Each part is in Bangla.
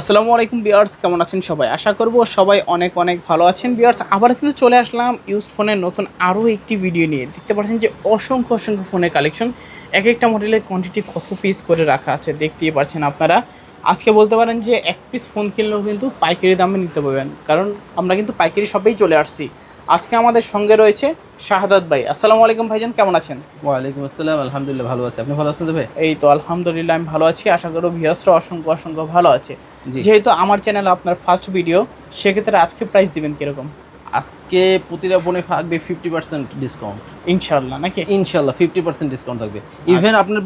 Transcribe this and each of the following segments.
আসসালামু আলাইকুম বিয়ার্স, কেমন আছেন সবাই? আশা করব সবাই অনেক অনেক ভালো আছেন। বিয়ার্স, আবার কিন্তু চলে আসলাম ইউজ ফোনের নতুন আরও একটি ভিডিও নিয়ে। দেখতে পাচ্ছেন যে অসংখ্য অসংখ্য ফোনের কালেকশন এক একটা মডেলের কোয়ান্টিটি কত পিস করে রাখা আছে, দেখতেই পারছেন আপনারা। আজকে বলতে পারেন যে এক পিস ফোন কিনলেও কিন্তু পাইকারি দামে নিতে পারবেন। কারণ আমরা কিন্তু পাইকারি সবেই চলে আসছি। আজকে আমাদের সঙ্গে রয়েছে শাহাদাত ভাই। আসসালামু আলাইকুম ভাইজান কেমন আছেন? ওয়ালাইকুম আসসালাম আলহামদুলিল্লাহ ভালো আছি। আপনি ভালো আছেন ভাই? এই তো আলহামদুলিল্লাহ আমি ভালো আছি। আশা করব ভিয়াসরা অসংখ্য অসংখ্য ভালো আছে। যেহেতু আমার চ্যানেল আপনার ফার্স্ট ভিডিও সেক্ষেত্রে আজকে প্রাইস দিবেন কীরকম? আজকে প্রতিটা ফোনে থাকবে ফিফটি পার্সেন্ট ডিসকাউন্ট ইনশাল্লাহ নাকি? ইনশাল্লাহ ফিফটি পার্সেন্ট ডিসকাউন্ট থাকবে। ইভেন আপনার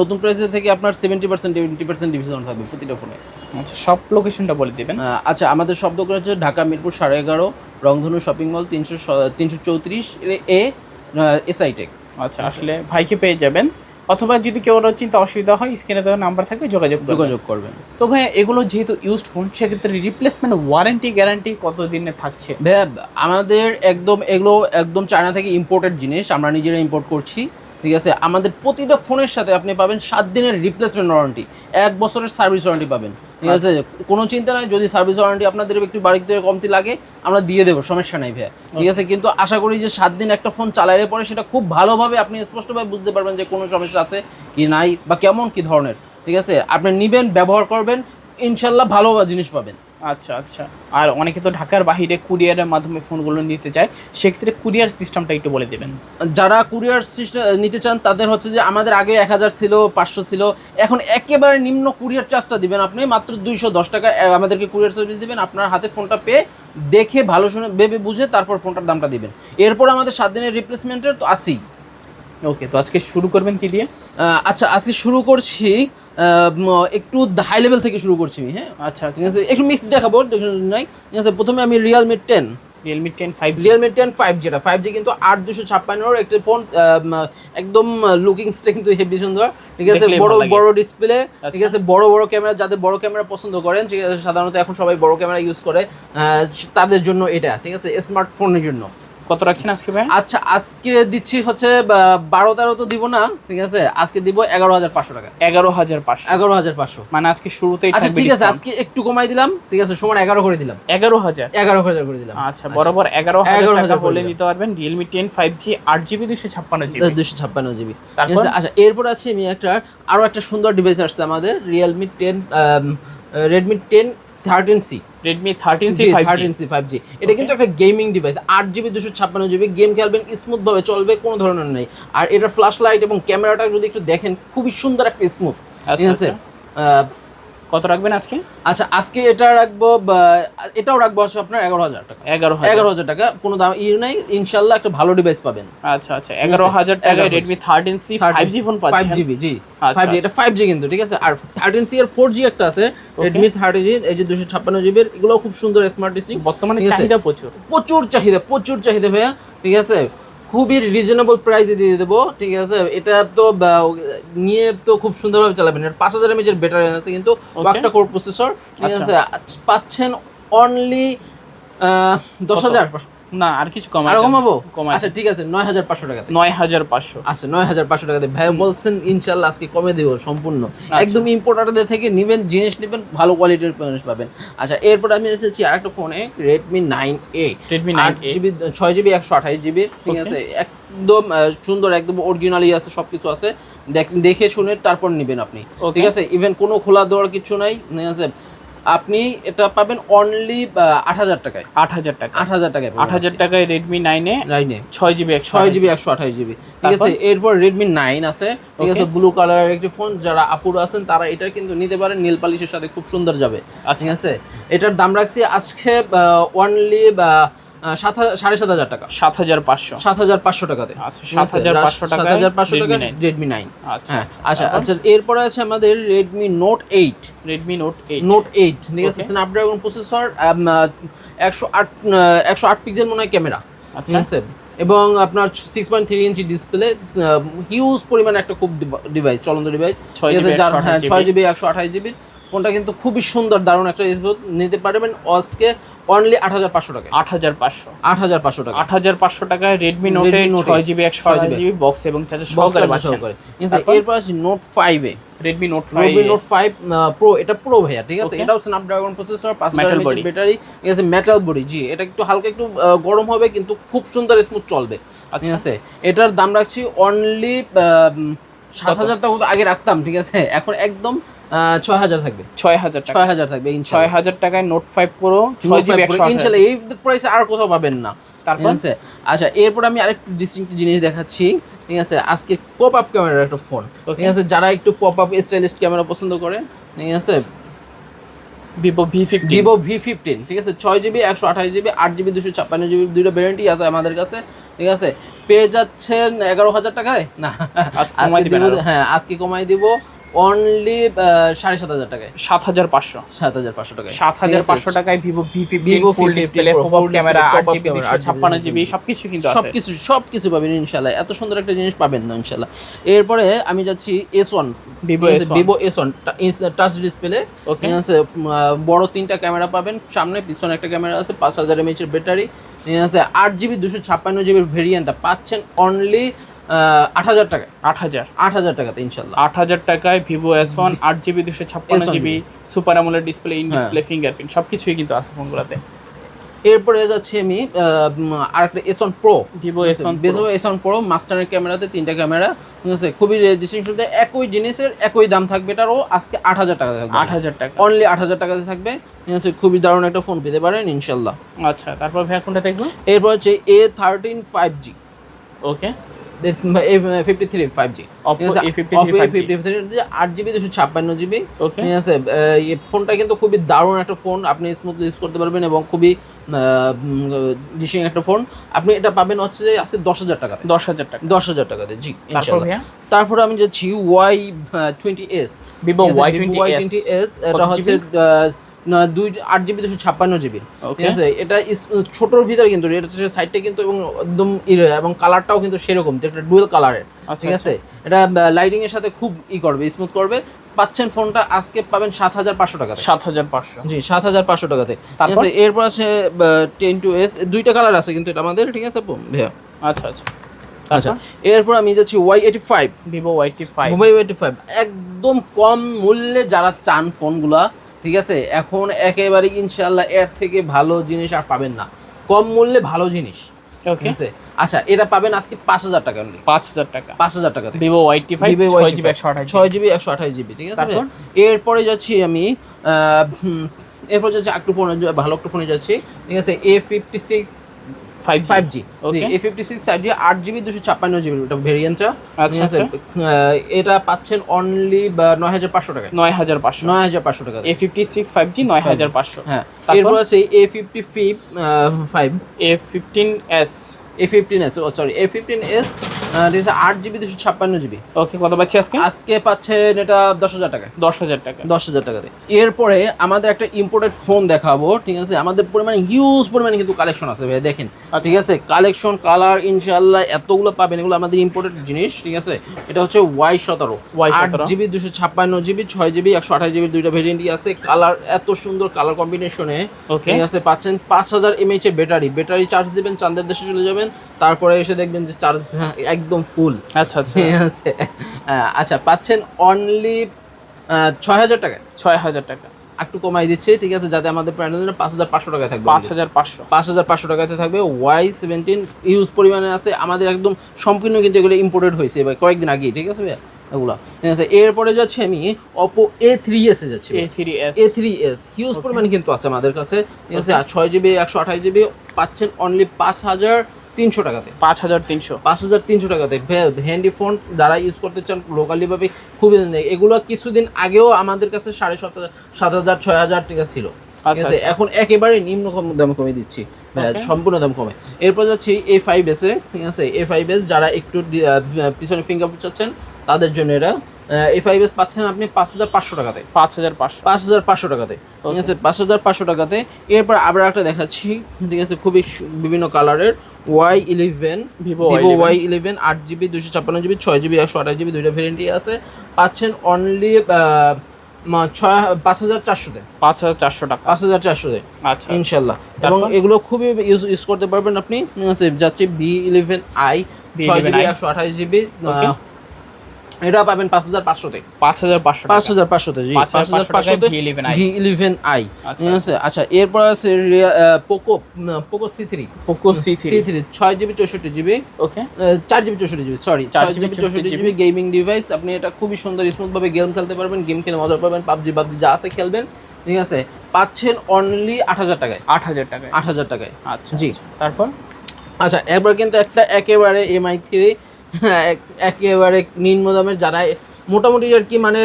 নতুন প্রাইসের থেকে আপনার seventy percent eighty percent discount থাকবে প্রতিটা ফোনে আচ্ছা সব লোকেশনটা বলে দিবেন। আচ্ছা আমাদের সব দোকান হচ্ছে ঢাকা মিরপুর সাড়ে এগারো রংধনু শপিং মল তিনশো তিনশো চৌত্রিশ এ এসআই টেক আচ্ছা আসলে ভাইকে পেয়ে যাবেন। অথবা যদি কেউ চিন্তা অসুবিধা হয় স্ক্রিনে দেওয়া নাম্বার থাকবে যোগাযোগ যোগাযোগ করবেন। তো ভাই এগুলো যেহেতু ইউজড ফোন সেক্ষেত্রে রিপ্লেসমেন্ট ওয়ারেন্টি গ্যারান্টি কত দিনে থাকছে? ভাই আমাদের একদম এগুলো একদম চায়না থেকে ইম্পোর্টেড জিনিস আমরা নিজেরা ইম্পোর্ট করছি ঠিক আছে? আমাদের প্রতিটা ফোনের সাথে আপনি পাবেন সাত দিনের রিপ্লেসমেন্ট ওয়ারেন্টি এক বছরের সার্ভিস ওয়ারেন্টি পাবেন। ঠিক আছে? কোনো চিন্তা নাই যদি সার্ভিস ওয়ারেন্টি আপনাদের একটু বাড়ির থেকে কমতি লাগে আমরা দিয়ে দেবো সমস্যা নাই ভাইয়া। ঠিক আছে? কিন্তু আশা করি যে সাত দিন একটা ফোন চালাইলে পরে সেটা খুব ভালোভাবে আপনি স্পষ্টভাবে বুঝতে পারবেন যে কোনো সমস্যা আছে কি নাই বা কেমন কি ধরনের। ঠিক আছে? আপনি নেবেন ব্যবহার করবেন ইনশাল্লাহ ভালো জিনিস পাবেন। আচ্ছা আচ্ছা। আর অনেকে তো ঢাকার বাহিরে কুরিয়ারের মাধ্যমে ফোনগুলো নিতে চায়, সেক্ষেত্রে কুরিয়ার সিস্টেমটা একটু বলে দেবেন। যারা কুরিয়ার সিস্টেম নিতে চান, তাদের হচ্ছে যে আমাদের আগে এক হাজার ছিল, পাঁচশো ছিল, এখন একেবারে নিম্ন কুরিয়ার চার্জটা দিবেন আপনি, মাত্র দুইশো দশ টাকা আমাদেরকে কুরিয়ার সার্ভিস দিবেন, আপনার হাতে ফোনটা পেয়ে দেখে ভালো শুনে, ভেবে বুঝে তারপর ফোনটার দামটা দিবেন। এরপর আমাদের সাত দিনের রিপ্লেসমেন্টের তো আছেই। ওকে তো আজকে শুরু করবেন কি দিয়ে? আচ্ছা আজকে শুরু করছি একটু হাই লেভেল থেকে শুরু করছি আমি হ্যাঁ? আচ্ছা আচ্ছা। ঠিক আছে একটু মিক্স দেখাবো নাই। ঠিক আছে প্রথমে আমি Realme ten Realme ten five Realme ten five যেটা ফাইভ জি কিন্তু আট দুশো ছাপ্পান্নর একটি ফোন একদম লুকিংসটা কিন্তু হেভি সুন্দর ঠিক আছে বড় বড় ডিসপ্লে আচ্ছা। ঠিক আছে বড় বড় ক্যামেরা যাদের বড় ক্যামেরা পছন্দ করেন ঠিক আছে সাধারণত এখন সবাই বড় ক্যামেরা ইউজ করে তাদের জন্য এটা ঠিক আছে স্মার্টফোনের জন্য। কত রাখছেন আজকে ভাই? আচ্ছা আজকে দিচ্ছি হচ্ছে বারো তেরো তো দিব না ঠিক আছে? আজকে দিব এগারো হাজার পাঁচশো টাকা। এগারো হাজার পাঁচশো। এগারো হাজার পাঁচশো। মানে আজকে শুরুতেই আচ্ছা ঠিক আছে আজকে একটু কমাই দিলাম ঠিক আছে সমান এগারো করে দিলাম। এগারো হাজার? এগারো হাজার করে দিলাম। আচ্ছা বরাবর এগারো এগারো হাজার 11,000 টাকা করে নিতে পারবেন রিয়েলমি টেন ফাইভ জি আট জিবি দুশো ছাপ্পান্ন জিবি দুশো ছাপ্পান্ন জিবি? আচ্ছা এরপর আছে আমি একটা আরও একটা সুন্দর ডিভাইস আসছে আমাদের Realme ten Redmi ten thirteen C Redmi thirteen C thirteen C five G এটা কিন্তু একটা গেমিং ডিভাইস আট জিবি দুশো ছাপ্পান্ন জিবি গেম খেলবেন স্মুথভাবে চলবে কোনো ধরনের নেই। আর এটা ফ্ল্যাশ লাইট এবং ক্যামেরাটা যদি একটু দেখেন খুবই সুন্দর একটা স্মুথ ঠিক আচ্ছা আছে? আচ্ছা। কত রাখবেন আজকে? আচ্ছা আজকে এটা রাখব এটাও রাখব হচ্ছে আপনার এগারো হাজার টাকা। এগারো এগারো হাজার টাকা কোনো দাম ই নাই ইনশাল্লাহ একটা ভালো ডিভাইস পাবেন। আচ্ছা আচ্ছা এগারো হাজার 11,000 Redmi thirteen C five G phone five পাচ্ছেন। GB G. আচ্ছা, ফাইভ জি এটা ফাইভ জি কিন্তু ঠিক আছে? আর থার্টিন সি এর ফোর জি একটা আছে রেডমি থার্টি জি এই যে দুশো ছাপ্পান্ন জিবির এগুলো খুব সুন্দর স্মার্ট ডিসিং বর্তমানে চাহিদা প্রচুর। প্রচুর চাহিদা প্রচুর চাহিদা ভাইয়া ঠিক আছে? খুবই রিজনেবল প্রাইসে দিয়ে দেবো ঠিক আছে এটা তো নিয়ে তো খুব সুন্দরভাবে চালাবেন পাঁচ হাজার এমএচের ব্যাটারি আছে কিন্তু. একটা কোর প্রসেসর ঠিক আচ্ছা। আছে পাচ্ছেন অনলি দশ? হাজার না আর কিছু কম আর কমাবো? আচ্ছা ঠিক আছে নয় হাজার পাঁচশো টাকাতে নয় হাজার পাঁচশো। আচ্ছা নয় হাজার পাঁচশো টাকাতে ভাই বলছেন ইনশাল্লাহ আজকে কমে দেবো সম্পূর্ণ। আচ্ছা। একদম ইম্পোর্টারদের থেকে নিবেন জিনিস নেবেন ভালো কোয়ালিটির জিনিস পাবেন। আচ্ছা এরপর আমি এসেছি আরেকটা ফোনে Redmi nine A Redmi nine GB ছয় জিবি একশো আঠাশ জিবি ঠিক আছে? একদম সুন্দর একদম অরিজিনালি আছে সবকিছু আছে। দেখ- শুনে তারপর নেবেন আপনি. ঠিক আছে? ইভেন কোনো খোলা দেওয়ার কিছু নাই ঠিক আছে? আপনি এটা পাবেন অনলি আট হাজার টাকায়। আট হাজার টাকা। আট হাজার টাকায় আট হাজার টাকায় রেডমি নাইনে নাইনে ছয় জিবি একশো ছয় জিবি একশো আঠাশ জিবি ঠিক আছে এরপর রেডমি নাইন আছে। ঠিক আছে ব্লু কালারের একটি ফোন যারা আপুর আছেন তারা এটা কিন্তু নিতে পারেন। নীল পালিশের সাথে খুব সুন্দর যাবে। আচ্ছা। ঠিক আছে? এটার দাম রাখছি আজকে অনলি সাড়ে সাত হাজার টাকা। সাত হাজার পাঁচশো। সাত হাজার পাঁচশো টাকাতে আচ্ছা, 7,500 সাত হাজার পাঁচশো টাকা রেডমি নাইন আচ্ছা হ্যাঁ আচ্ছা আচ্ছা এরপরে আছে আমাদের Redmi note eight Redmi note eight note eight ঠিক আছে. স্ন্যাপড্রাগন প্রসেসর একশো আট একশো আট পিক্সেল মনে হয় ক্যামেরা ঠিক আচ্ছা আছে? এবং আপনার six point three inch display huge পরিমাণে একটা খুব ডিভাইস চলন্ত ডিভাইস যার একশো হ্যাঁ আঠাশ ছয় জিবি জিবি একশো আঠাশ জিবির ফোনটা কিন্তু খুবই সুন্দর দারুণ একটা স্মুথ নিতে পারবেন আজকে অনলি আট হাজার পাঁচশো টাকা আট হাজার পাঁচশো। আট হাজার পাঁচশো টাকা। আট হাজার পাঁচশো টাকায় রেডমি নোট ছয় জিবি একশো আঠাশ 6GB জিবি বক্স এবং চার্জার সহকারে ঠিক তারপর? এরপর আছে নোট ফাইভে Redmi note five Redmi Note 5 pro এটা প্রো ভাইয়া ঠিক আছে. এটাও স্ন্যাপড্রাগন প্রসেসর পাঁচ হাজার. ব্যাটারি ঠিক আছে? মেটাল বডি জি। এটা একটু হালকা একটু গরম হবে কিন্তু খুব সুন্দর স্মুথ চলবে ঠিক আচ্ছা আছে? এটার দাম রাখছি অনলি সাত হাজার টাকা আগে রাখতাম ঠিক আছে? এখন একদম ছয় হাজার থাকবে। ছয় হাজার ছয় হাজার থাকবে ছয় হাজার টাকায় নোট ফাইভ প্রো ছয় জিবি ইনশাল্লাহ এই প্রাইসে আর কোথাও পাবেন না। তারপর? আছে? আচ্ছা এরপর আমি আরেকটু ডিস্টিংক্ট জিনিস দেখাচ্ছি। ঠিক আছে? আজকে পপ আপ ক্যামেরার একটা ফোন ঠিক আছে? যারা একটু পপ আপ স্টাইলিশ ক্যামেরা পছন্দ করে ঠিক আছে? Vivo V fifty Vivo V fifteen ঠিক আছে? ছয় জিবি একশো আঠাশ জিবি আট জিবি দুশো ছাপ্পান্ন জিবি দুইটা ভ্যারেন্টি আছে আমাদের কাছে। ঠিক আছে? পেয়ে যাচ্ছেন এগারো হাজার টাকায়? না। আজকে। হ্যাঁ আজকে কমাই দিব। অনলি সাড়ে সাত হাজার টাকায়। সাত হাজার পাঁচশো। সাত হাজার পাঁচশো টাকায়। সাত হাজার পাঁচশো টাকায় Vivo V fifteen Vivo full display pop camera আট জিবি camera, দুশো 8GB, ছাপ্পান্ন জিবি সবকিছু কিন্তু সবকিছু সবকিছু পাবেন ইনশাল্লাহ এত সুন্দর একটা জিনিস পাবেন না ইনশাল্লাহ এরপরে আমি যাচ্ছি S one S1 Vivo S one touch display আছে বড় তিনটা ক্যামেরা পাবেন। সামনে পিছনে একটা ক্যামেরা আছে পাঁচ হাজার এমএইচ এর ব্যাটারি আছে আট জিবি দুশো ছাপ্পান্ন জিবির ভেরিয়েন্টটা পাচ্ছেন অনলি আট হাজার টাকা আট হাজার। আট হাজার টাকাতে ইনশাল্লাহ। আট হাজার টাকায় ভিভো এস ওয়ান আট জিবি দুশো ছাপ্পান্ন জিবি সুপার আমলের ডিসপ্লে ইন। ডিসপ্লে ফিঙ্গারপ্রিন্ট সবকিছুই কিন্তু আছে ফোনগুলোতে। এরপরে যাচ্ছি আমি আর একটা S one pro Vivo S one বেজো S one pro মাঝখানের ক্যামেরাতে তিনটা ক্যামেরা ঠিক আছে? খুবই ডিস্টিংশন একই জিনিসের একই দাম থাকবে এটারও আজকে আট হাজার টাকা থাকবে। আট হাজার টাকা। অনলি আট হাজার টাকাতে থাকবে ঠিক আছে? খুবই দারুণ একটা ফোন পেতে পারেন ইনশাল্লাহ। আচ্ছা তারপর ভাইয়া কোনটা দেখব এরপর হচ্ছে A thirteen five G okay fifty three five G Oppo A53 5G আট জিবি দুশো ছাপ্পান্ন জিবি ঠিক আছে? এই ফোনটা কিন্তু খুবই দারুণ একটা ফোন। আপনি স্মুথলি ইউজ করতে পারবেন এবং খুবই ডিশিং একটা ফোন। আপনি এটা পাবেন হচ্ছে যে আজকে দশ হাজার টাকাতে। দশ হাজার টাকা। দশ হাজার টাকাতে জি ইনশাল্লাহ। তারপরে আমি যাচ্ছি Y twenty S Vivo Y twenty S এটা হচ্ছে দুই আট জিবি দুশো ছাপ্পান্ন জিবি ঠিক আছে? এটা ছোটোর ভিতরে কিন্তু এটা সাইডটা কিন্তু এবং একদম এবং কালারটাও কিন্তু সেরকম একটা ডুয়েল কালারের আচ্ছা, ঠিক আছে? এটা লাইটিং এর সাথে খুব ই করবে স্মুথ করবে। পাচ্ছেন ফোনটা আজকে পাবেন সাত হাজার পাঁচশো টাকাতে। সাত হাজার পাঁচশো। জি সাত হাজার পাঁচশো টাকাতে। ঠিক আছে? এরপর আছে টেন টু এস দুইটা কালার আছে কিন্তু এটা আমাদের ঠিক আছে? ভাইয়া? আচ্ছা আচ্ছা। আচ্ছা আচ্ছা এরপর আমি যাচ্ছি Y eighty five Vivo Y T five mobile eighty five একদম কম মূল্যে যারা চান ফোনগুলা ঠিক আছে? এখন একেবারে ইনশাল্লাহ এর থেকে ভালো জিনিস আর পাবেন না। কম মূল্যে ভালো জিনিস। ঠিক আছে? আচ্ছা এটা পাবেন আজকে পাঁচ হাজার টাকা পাঁচ হাজার টাকা। পাঁচ হাজার টাকা ভিভো ওয়াইটি ফাইভ Vivo ছয় Y85 জিবি একশো আঠাশ ছয় জিবি একশো আঠাশ জিবি ঠিক আছে? এরপরে যাচ্ছি আমি এরপর যাচ্ছি একটু ফোনে ভালো একটু ফোনে যাচ্ছি। ঠিক আছে? A fifty six five five G. A fifty six five G আট জিবি দুশো ছাপ্পান্ন জিবি ওটা ভেরিয়েন্টটা এটা পাচ্ছেন অনলি নয় হাজার পাঁচশো টাকা নয় হাজার পাঁচশো। নয় হাজার পাঁচশো টাকা। A fifty six five G নয় হাজার পাঁচশো। হ্যাঁ? এরপর আছে এ ফিফটি ফিফ five A fifteen S A fifteen S sorry A fifteen S আট জিবি দুশো ছাপ্পান্ন জিবি। ওকে কত পাচ্ছি আজকে? আজকে পাচ্ছেন এটা দশ হাজার টাকায়। দশ হাজার টাকা। দশ হাজার টাকাতে। এরপরে আমাদের একটা ইম্পোর্টেড ফোন দেখাবো ঠিক আছে? আমাদের পরিমাণে হিউজ পরিমাণে কিন্তু কালেকশন আছে ভাই দেখেন। আচ্ছা। ঠিক আছে? কালেকশন কালার ইনশাল্লাহ এতগুলো পাবেন এগুলো আমাদের ইম্পোর্টেড জিনিস ঠিক আছে? এটা হচ্ছে ওয়াই সতেরো। আট Y17 জিবি দুশো ছাপ্পান্ন জিবি ছয় জিবি একশো আঠাশ জিবি দুইটা ভেরিয়েন্টই আছে। কালার এত সুন্দর কালার কম্বিনেশনে ঠিক আছে? পাচ্ছেন পাঁচ হাজার এমএইচ এর ব্যাটারি ব্যাটারি চার্জ দিবেন চাঁদের দেশে চলে যাবেন। তারপরে এসে দেখবেন যে চার্জ একদম ফুল। আচ্ছা আচ্ছা। আছে। আচ্ছা পাচ্ছেন অনলি ছয় হাজার টাকা। ছয় হাজার টাকা। একটু কমাই দিচ্ছে ঠিক আছে? যাতে আমাদের প্যান্ডেল পাঁচ হাজার পাঁচশো টাকায় থাকবে পাঁচ হাজার পাঁচশো। পাঁচ হাজার পাঁচশো টাকাতে থাকবে। ওয়াই সেভেন্টিন ইউজ পরিমাণে আছে। আমাদের একদম সম্পূর্ণ কিন্তু এগুলো ইম্পোর্টেড হয়েছে এবার কয়েকদিন আগেই ঠিক আছে ভাইয়া? এগুলো। ঠিক আছে এরপরে যাচ্ছে আমি অপো এ থ্রি এসে যাচ্ছি A three S A three S huge পরিমাণে কিন্তু আছে আমাদের কাছে। ঠিক আছে? আর ছয় জিবি একশো আঠাশ জিবি পাচ্ছেন অনলি পাঁচ হাজার তিনশো টাকাতে। পাঁচ হাজার তিনশো। পাঁচ হাজার তিনশো টাকাতে। হ্যান্ডি ফোন যারা ইউজ করতে চান লোকালি ভাবে খুবই এগুলো কিছুদিন আগেও আমাদের কাছে সাড়ে সাত সাত হাজার ছয় হাজার টাকা ছিল। ঠিক আচ্ছা, আছে? আচ্ছা। এখন একেবারে নিম্ন দামে কমে দিচ্ছি। সম্পূর্ণ দাম কমে। এরপর যাচ্ছি এ ফাইভ এসে ঠিক আছে? এ ফাইভ এস যারা একটু পিছনে ফিঙ্গার চাচ্ছেন তাদের জন্য এটা। এ ফাইভ এস পাচ্ছেন আপনি পাঁচ হাজার পাঁচশো টাকাতে। পাঁচ হাজার পাঁচশো। পাঁচ হাজার পাঁচশো টাকাতে। ঠিক আছে? পাঁচ হাজার পাঁচশো টাকাতে। এরপর আবার একটা দেখাচ্ছি। ঠিক আছে? খুবই বিভিন্ন কালারের Y eleven Vivo Y eleven. আট জিবি দুশো ছাপ্পান্ন জিবি ছয় জিবি একশো আঠাশ জিবি দুইটা ভ্যারিয়েন্টই আছে। পাচ্ছেন অনলি ছয় পাঁচ হাজার চারশোতে। পাঁচ হাজার চারশো টাকা। পাঁচ হাজার চারশোতে। আচ্ছা। ইনশাল্লাহ। এবং এগুলো খুবই ইউজ ইউজ করতে পারবেন আপনি। যাচ্ছে বি ইলেভেন আই ছয় জিবি একশো আঠাশ জিবি. এটা পাবেন পাঁচ হাজার পাঁচশোতে। পাঁচ হাজার পাঁচশো পাঁচ হাজার পাঁচশোতে জি পাঁচ হাজার হাজার পাঁচশো পাঁচশোতে ভি ইলেভেন আই আচ্ছা। ঠিক আছে? আচ্ছা এরপর আছে Poco Poco C three Poco C C three three ছয় জিবি চৌষট্টি জিবি। ওকে চার জিবি চৌষট্টি জিবি সরি চার জিবি চৌষট্টি 64 জিবি গেমিং ডিভাইস আপনি এটা খুবই সুন্দর স্মুথ ভাবে গেম খেলতে পারবেন গেম খেলে মজা পাবেন পাবজি পাবজি যা আছে খেলবেন। ঠিক আছে? পাচ্ছেন অনলি আট হাজার টাকায়। আট হাজার টাকায়। আট হাজার টাকায়। আচ্ছা জি। আচ্ছা। তারপর? আচ্ছা একবার কিন্তু একটা একেবারে এমআই থ্রি একেবারে নিম্ন দামের যারা মোটামুটি আর কি মানে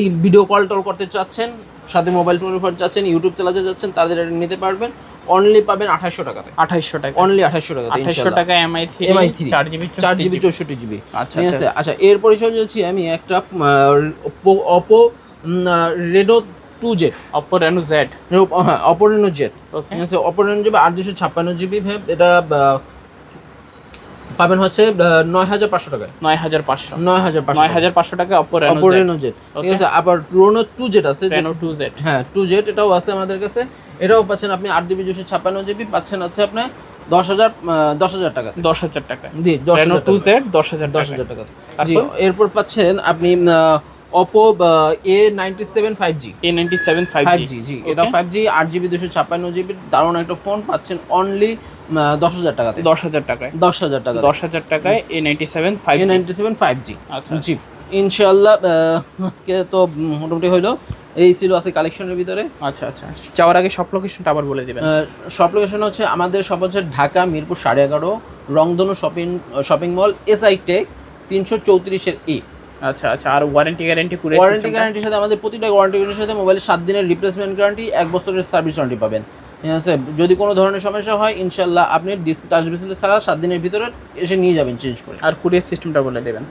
এই ভিডিও কল টল করতে চাচ্ছেন সাথে মোবাইল টোবাইল চাচ্ছেন ইউটিউব চালাতে চাচ্ছেন তাদের এটা নিতে পারবেন। অনলি পাবেন আঠাশশো টাকাতে। আঠাইশশো টাকা। অনলি আঠাশশো টাকাতে ইনশাল্লাহ টাকা এমআই থ্রি এমআই থ্রি চার জিবি চার জিবি চৌষট্টি জিবি আচ্ছা ঠিক আছে? আচ্ছা। আচ্ছা এরপরে চলে যাচ্ছি আমি একটা Oppo Reno two Z Oppo Reno Z হ্যাঁ অপো রেনো জেড ঠিক আছে? অপো রেনো জিবি আট দুশো ছাপ্পান্ন জিবি ভ্যাব এটা পাবেন হচ্ছে নয় হাজার পাঁচশো টাকায়। নয় হাজার পাঁচশো। নয় হাজার পাঁচশো নয় হাজার পাঁচশো টাকা Oppo Reno Oppo Reno Z ঠিক আছে আবার রোনো টু জেড আছে রেনো টু জেড হ্যাঁ টু জেড এটাও আছে আমাদের কাছে। এটাও পাচ্ছেন আপনি আট জিবি দুশো ছাপ্পান্ন জিবি পাচ্ছেন হচ্ছে আপনার দশ হাজার দশ হাজার টাকাতে। দশ হাজার টাকা জি দশ হাজার টু টাকা জেড দশ হাজার দশ টাকা হাজার টাকাতে। জি এরপর পাচ্ছেন আপনি Oppo A ninety seven five G A ninety seven five G জি এটা ফাইভ জি আট জিবি দুশো ছাপ্পান্ন জিবি দারুণ একটা ফোন পাচ্ছেন অনলি দশ হাজার টাকাতে। দশ হাজার টাকায়। দশ হাজার টাকা দশ হাজার টাকায় A ninety seven five A ninety seven five G আচ্ছা জি ইনশাল্লাহ আজকে তো মোটামুটি হইল এই ছিল আছে কালেকশনের ভিতরে। আচ্ছা আচ্ছা। যাওয়ার আগে সব লোকেশনটা আবার বলে দিবেন। শপ লোকেশন হচ্ছে আমাদের শপ হচ্ছে ঢাকা মিরপুর সাড়ে এগারো Rongdhonu shopping shopping mall SI tech তিনশো চৌত্রিশের এ আচ্ছা আচ্ছা। আর ওয়ারেন্টি গ্যারেন্টি করে ওয়ারেন্টি গ্যারান্টির সাথে আমাদের প্রতিটা ওয়ারেন্টি গ্যারান্টির সাথে মোবাইলের সাত দিনের রিপ্লেসমেন্ট গ্যারান্টি এক বছরের সার্ভিস ওয়ারেন্টি পাবেন। আছে যদি কোনো ধরনের সমস্যা হয় ইনশাল্লাহ আপনি টাচ বিসেল ছাড়া সাত দিনের ভিতরে এসে নিয়ে যাবেন চেঞ্জ করে। আর কুরিয়ার সিস্টেমটা বলে দেবেন।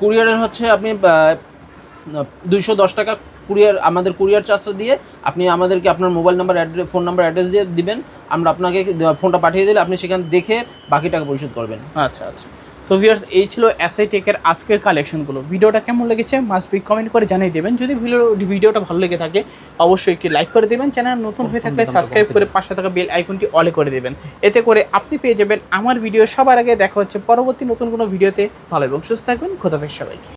কুরিয়ারের হচ্ছে আপনি দুইশো দশ টাকা কুরিয়ার আমাদের কুরিয়ার চার্জটা দিয়ে আপনি আমাদেরকে আপনার mobile number address phone number address দিয়ে দিবেন। আমরা আপনাকে ফোনটা পাঠিয়ে দিলে আপনি সেখানে দেখে বাকি টাকা পরিশোধ করবেন। আচ্ছা আচ্ছা। তো ভিউয়ার্স এই ছিল এসআই টেকের আজকের কালেকশনগুলো ভিডিওটা কেমন লেগেছে মাস্ট বি কমেন্ট করে জানিয়ে দেবেন। যদি ভিডিও ভিডিওটা ভালো লেগে থাকে অবশ্যই একটি লাইক করে দেবেন। চ্যানেল নতুন হয়ে থাকলে সাবস্ক্রাইব করে পাশে থাকা বেল আইকনটি অলে করে দেবেন। এতে করে আপনি পেয়ে যাবেন আমার ভিডিও সবার আগে। দেখা হচ্ছে পরবর্তী নতুন কোনো ভিডিওতে ভালো এবং সুস্থ থাকবেন। খোদাফেজ সবাইকে।